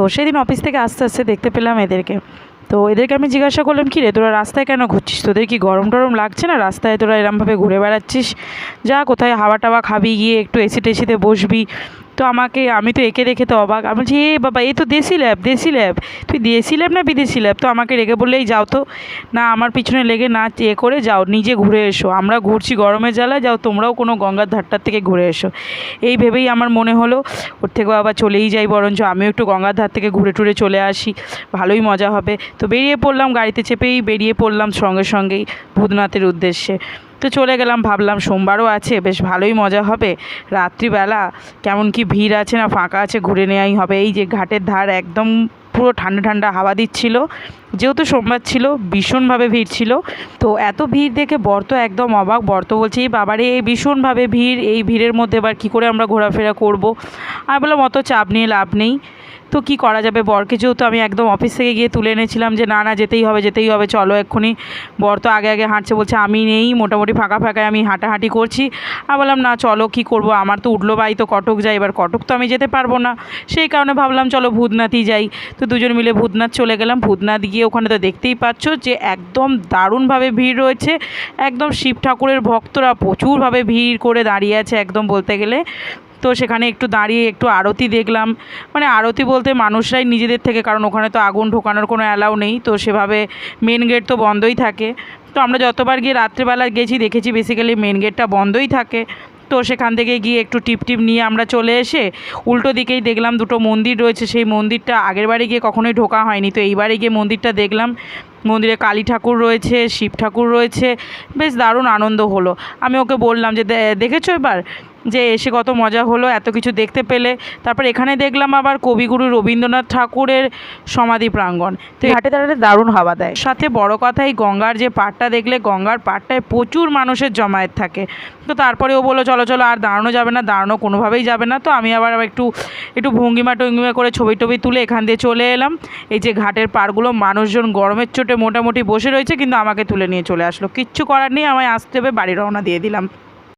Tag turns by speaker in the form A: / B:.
A: তো সেদিন অফিস থেকে আস্তে আস্তে দেখতে পেলাম এদেরকে। তো এদেরকে আমি জিজ্ঞাসা করলাম, কী রে, তোরা রাস্তায় কেন ঘুরছিস? তোদের কি গরম টরম লাগছে না? রাস্তায় তোরা এরমভাবে ঘুরে বেড়াচ্ছিস? যা, কোথায় হাওয়া টাওয়া খাবি, গিয়ে একটু এসি টেসিতে বসবি। তো আমাকে, আমি তো একে দেখে তো অবাক। আমি বলছি, এ বাবা, এ তো দেশি ল্যাব দেশি ল্যাব। তুই দেশি ল্যাব না বিদেশি ল্যাব? তো আমাকে রেগে বললেই যাও তো। না, আমার পিছনে লেগে না এ করে যাও, নিজে ঘুরে এসো। আমরা ঘুরছি গরমের জ্বালায়, যাও তোমরাও কোনো গঙ্গার ধারটার থেকে ঘুরে এসো। এই ভেবেই আমার মনে হলো, ওর থেকে আবার চলেই যাই বরঞ্চ, আমিও একটু গঙ্গার ধার থেকে ঘুরে টুরে চলে আসি। ভালোই মজা হবে। তো বেরিয়ে পড়লাম, গাড়িতে চেপেই বেরিয়ে পড়লাম সঙ্গে সঙ্গেই ভূতনাথের উদ্দেশ্যে। তো চলে গেলাম, ভাবলাম সোমবারও আছে, বেশ ভালোই মজা হবে। রাত্রিবেলা কেমন কি ভিড় আছে না ফাঁকা আছে ঘুরে নেওয়াই হবে। এই যে ঘাটের ধার একদম পুরো ঠান্ডা ঠান্ডা হাওয়া দিচ্ছিল। যেহেতু সোমবার ছিল, ভীষণভাবে ভিড় ছিল। তো এত ভিড় দেখে বর্ত একদম অবাক। বর্ত বলছে এই বাবারে, এই ভীষণভাবে ভিড়, এই ভিড়ের মধ্যে এবার কী করে আমরা ঘোরাফেরা করব? আমি বললাম, অত চাপ নিয়ে লাভ নেই। তো কি করা যাবে? বরকে যেহেতু আমি একদম অফিস থেকে গিয়ে তুলে এনেছিলাম যে, না না, যেতেই হবে যেতেই হবে, চলো এক্ষুনি। বর তো আগে আগে হাঁটছে, বলছে, আমি নেই, মোটামুটি ফাঁকা ফাঁকায় আমি হাঁটাহাঁটি করছি। আমি বললাম, না, চলো, কি করব? আমার তো উঠল বাই, তো কটক যাই, এবার কটক তো আমি যেতে পারব না। সেই কারণে ভাবলাম, চলো, ভূতনাথই যাই। তো দুজন মিলে ভূতনাথ চলে গেলাম। ভূতনাথ গিয়ে ওখানে তো দেখতেই পাচ্ছ যে, একদম দারুণভাবে ভিড় রয়েছে। একদম শিব ঠাকুরের ভক্তরা প্রচুরভাবে ভিড় করে দাঁড়িয়ে আছে, একদম বলতে গেলে। তো সেখানে একটু দাঁড়িয়ে একটু আরতি দেখলাম। মানে আরতি বলতে মানুষরাই নিজেদের থেকে, কারণ ওখানে তো আগুন ঢোকানোর কোনো অ্যালাউ নেই, তো সেভাবে মেন গেট তো বন্ধই থাকে। তো আমরা যতবার গিয়ে রাত্রেবেলা গেছি, দেখেছি বেসিক্যালি মেন গেটটা বন্ধই থাকে। তো সেখান থেকে গিয়ে একটু টিপ টিপ নিয়ে আমরা চলে এসে উল্টো দিকেই দেখলাম দুটো মন্দির রয়েছে। সেই মন্দিরটা আগের বারে গিয়ে কখনোই ঢোকা হয়নি। তো এইবারে গিয়ে মন্দিরটা দেখলাম। মন্দিরে কালী ঠাকুর রয়েছে শিব ঠাকুর রয়েছে। বেশ দারুণ আনন্দ হলো। আমি ওকে বললাম যে "দে- দেখেছ এবার? যে এসে কত মজা হলো এত কিছু দেখতে পেলে। তারপর এখানে দেখলাম আবার কবিগুরু রবীন্দ্রনাথ ঠাকুরের সমাধি প্রাঙ্গণ। তো হাটে দাঁড়াতে দারুণ হাওয়া দেয়। সাথে বড় কথা এই গঙ্গার যে পাড়টা দেখলে গঙ্গার পাড়টায় প্রচুর মানুষের জমায়েত থাকে। তো তারপরে ও বলল চলো চলো আর দাঁড়ানো যাবে না দাঁড়ানো কোনোভাবেই যাবে না। তো আমি আবার আবার একটু একটু ভঙ্গিমা টঙ্গিমা করে ছবি টবি তুলে এখান দিয়ে চলে এলাম। এই যে ঘাটের পাড়গুলো মানুষজন গরমের চোটে মোটামুটি বসে রয়েছে, কিন্তু আমাকে তুলে নিয়ে চলে আসলো। কিচ্ছু করার নেই, আমায় আসতে হবে, বাড়ি রওনা দিয়ে দিলাম।